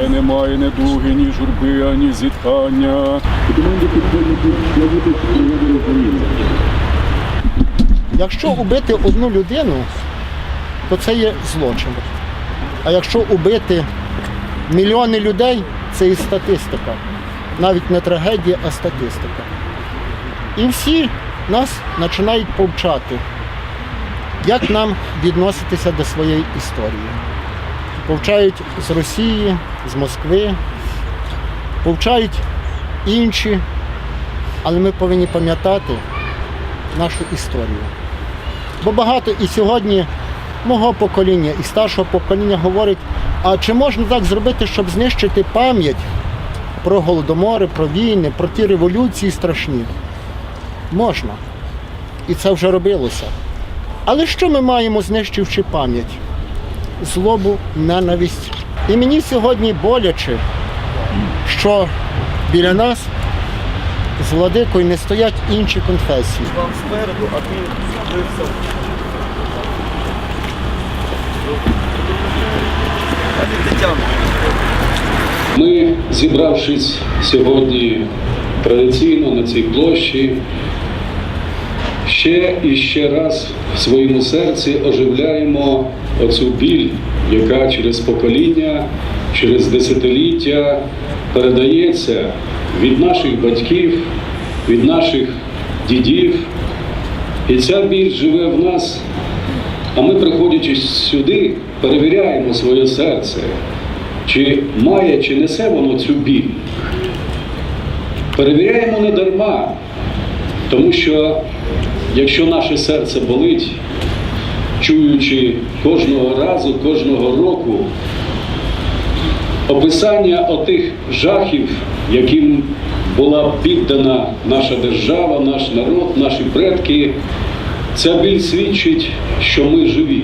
де немає недуги, ні журби, ані зітхання. Якщо убити одну людину, то це є злочин. А якщо убити мільйони людей, це і статистика. Навіть не трагедія, а статистика. І всі нас починають повчати, як нам відноситися до своєї історії. Повчають з Росії, з Москви, повчають інші, але ми повинні пам'ятати нашу історію. Бо багато і сьогодні мого покоління і старшого покоління говорить, а чи можна так зробити, щоб знищити пам'ять про голодомори, про війни, про ті революції страшні? Можна. І це вже робилося. Але що ми маємо, знищивши пам'ять? Злобу, ненависть. І мені сьогодні боляче, що біля нас з владикою не стоять інші конфесії. Вам спереду, а він збився. Ми, зібравшись сьогодні традиційно на цій площі, ще і ще раз в своєму серці оживляємо оцю біль, яка через покоління, через десятиліття передається від наших батьків, від наших дідів. І ця біль живе в нас, а ми, приходячи сюди, перевіряємо своє серце, чи має, чи несе воно цю біль. Перевіряємо не дарма, тому що якщо наше серце болить, чуючи кожного разу, кожного року описання отих жахів, яким була піддана наша держава, наш народ, наші предки, ця біль свідчить, що ми живі.